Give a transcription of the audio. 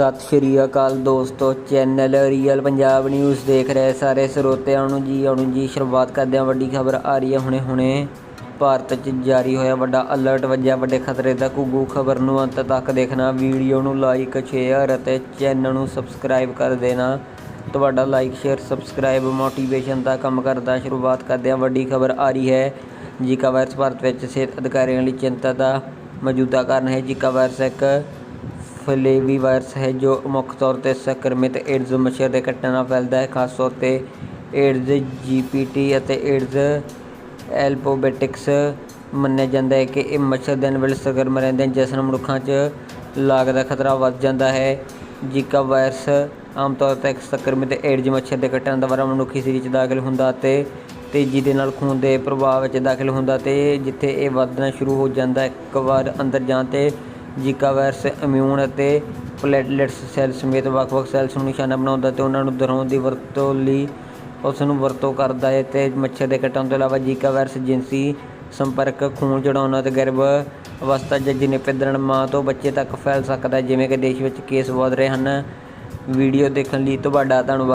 ਸਤਿ ਸ਼੍ਰੀ ਅਕਾਲ ਦੋਸਤੋ, channel real Punjab news ਦੇਖ ਰਹੇ ਸਾਰੇ ਸਰੋਤਿਆਂ ਨੂੰ ਜੀ, ਆਉਣ ਜੀ, ਸ਼ੁਰੂਆਤ ਕਰਦੇ ਹਾਂ ਵੱਡੀ ਖਬਰ ਆ ਰਹੀ ਹੈ ਹੁਣੇ ਹੁਣੇ। ਭਾਰਤ 'ਚ ਜਾਰੀ ਹੋਇਆ ਵੱਡਾ ਅਲਰਟ ਵੱਜਿਆ, ਵੱਡੇ ਖਤਰੇ ਦਾ ਘੁੱਗੂ ਖਬਰ ਨੂੰ ਅੰਤ ਤੱਕ ਦੇਖਣਾ। ਵੀਡੀਓ ਨੂੰ ਲਾਈਕ ਸ਼ੇਅਰ ਅਤੇ ਚੈਨਲ ਨੂੰ ਸਬਸਕ੍ਰਾਈਬ ਕਰ ਦੇਣਾ। ਤੁਹਾਡਾ ਲਾਈਕ ਸ਼ੇਅਰ ਸਬਸਕ੍ਰਾਈਬ ਮੋਟੀਵੇਸ਼ਨ ਦਾ ਕੰਮ ਕਰਦਾ। ਸ਼ੁਰੂਆਤ ਕਰਦੇ ਹਾਂ ਵੱਡੀ ਖਬਰ ਆ ਰਹੀ ਹੈ। ਜੀਕਾ ਵਾਇਰਸ ਭਾਰਤ ਵਿੱਚ ਸਿਹਤ ਅਧਿਕਾਰੀਆਂ ਲਈ ਚਿੰਤਾ ਦਾ ਮੌਜੂਦਾ ਕਾਰਨ ਹੈ। ਜੀਕਾ ਵਾਇਰਸ ਇੱਕ ਫਲੇਵੀ ਵਾਇਰਸ ਹੈ, ਜੋ ਮੁੱਖ ਤੌਰ ਤੇ ਸੰਕਰਮਿਤ ਏਡਜ਼ ਮੱਛਰ ਦੇ ਕੱਟਣ ਨਾਲ ਫੈਲਦਾ ਹੈ, ਖਾਸ ਤੌਰ ਤੇ ਏਡਜ਼ ਜੀਪੀਟੀ ਅਤੇ ਏਡਜ਼ ਐਲਪੋਬੈਟਿਕਸ ਮੰਨਿਆ ਜਾਂਦਾ ਹੈ ਕਿ ਇਹ ਮੱਛਰ ਦਿਨ ਵੇਲੇ ਸਰਗਰਮ ਰਹਿੰਦੇ ਹਨ, ਜਿਸ ਨਾਲ ਮਨੁੱਖਾਂ 'ਚ ਲਾਗ ਦਾ ਖਤਰਾ ਵੱਧ ਜਾਂਦਾ ਹੈ। ਜੀਕਾ ਵਾਇਰਸ ਆਮ ਤੌਰ ਤੇ ਸੰਕਰਮਿਤ ਏਡਜ਼ ਮੱਛਰ ਦੇ ਕੱਟਣ ਦੁਆਰਾ ਮਨੁੱਖੀ ਸਰੀਰ 'ਚ ਦਾਖਲ ਹੁੰਦਾ ਅਤੇ ਤੇਜ਼ੀ ਦੇ ਨਾਲ ਖੂਨ ਦੇ ਪ੍ਰਵਾਹ ਵਿੱਚ ਦਾਖਲ ਹੁੰਦਾ ਤੇ ਜਿੱਥੇ ਇਹ ਵਧਣਾ ਸ਼ੁਰੂ ਹੋ ਜਾਂਦਾ ਇੱਕ ਵਾਰ ਅੰਦਰ ਜਾਣ ਤੇ ਜੀਕਾ ਵਾਇਰਸ ਇਮਿਊਨ ਅਤੇ ਪਲੇਟਲੈਟਸ ਸੈੱਲ ਸਮੇਤ ਵੱਖ-ਵੱਖ ਸੈੱਲਸ ਨੂੰ ਨਿਸ਼ਾਨਾ ਬਣਾਉਂਦਾ ਤੇ ਉਹਨਾਂ ਨੂੰ ਦਰਾਉਣ ਦੀ ਵਰਤੋਂ ਲਈ ਉਸ ਨੂੰ ਵਰਤੋਂ ਕਰਦਾ ਹੈ ਤੇ ਮੱਛਰ ਦੇ ਕੱਟਣ ਤੋਂ ਇਲਾਵਾ ਜੀਕਾ ਵਾਇਰਸ ਜਿਨਸੀ ਸੰਪਰਕ, ਖੂਨ ਚੜਾਉਣਾ ਤੇ ਗਰਭ ਅਵਸਥਾ ਜਾਂ ਜਨੇਪੇ ਦੌਰਾਨ ਮਾਂ ਤੋਂ ਬੱਚੇ ਤੱਕ ਫੈਲ ਸਕਦਾ ਹੈ, ਜਿਵੇਂ ਕਿ ਦੇਸ਼ ਵਿੱਚ ਕੇਸ ਵਧ ਰਹੇ ਹਨ। ਵੀਡੀਓ ਦੇਖਣ ਲਈ ਤੁਹਾਡਾ ਧੰਨਵਾਦ।